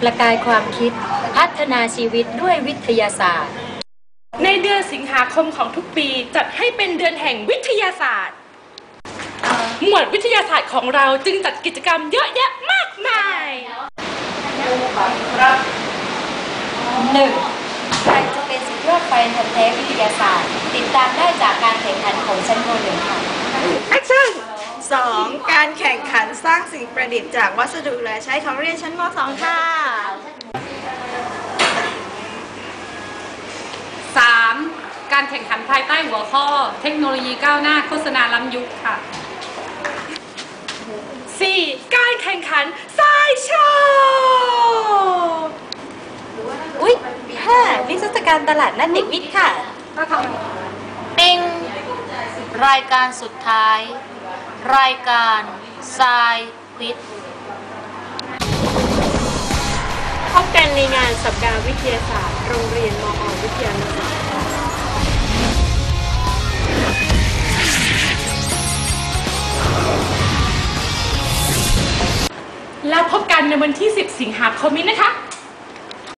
ประกายความคิด พัฒนาชีวิตด้วยวิทยาศาสตร์ ในเดือนสิงหาคมของทุกปีจัดให้เป็นเดือนแห่งวิทยาศาสตร์ หมวดวิทยาศาสตร์ของเราจึงจัดกิจกรรมเยอะแยะมากมายหนึ่งใครจะเป็นสุดยอดไฟทันแท้วิทยาศาสตร์ ติดตามได้จากการแข่งขันของชั้นม .1 ค่ะ แอคชั่นสองการแข่งขันสร้างสิ่งประดิษฐ์จากวัสดุเหลือใช้ของเรียนชั้นม .2 ค่ะ 3. การแข่งขันภายใต้หัวข้อ เทคโนโลยีก้าวหน้าโฆษณาล้ำยุคค่ะ 4. การแข่งขันสายโชว์อุ๊ยห้านิทรรศการตลาดนัดเด็กวิทย์ค่ะติงรายการสุดท้าย รายการทรายควิดพบกันในงานสัปดาห์วิทยาศาสตร์ โรงเรียนมอวิทยาลัยแล้วพบกันในวันที่ 10 สิงหาคมนี้นะคะ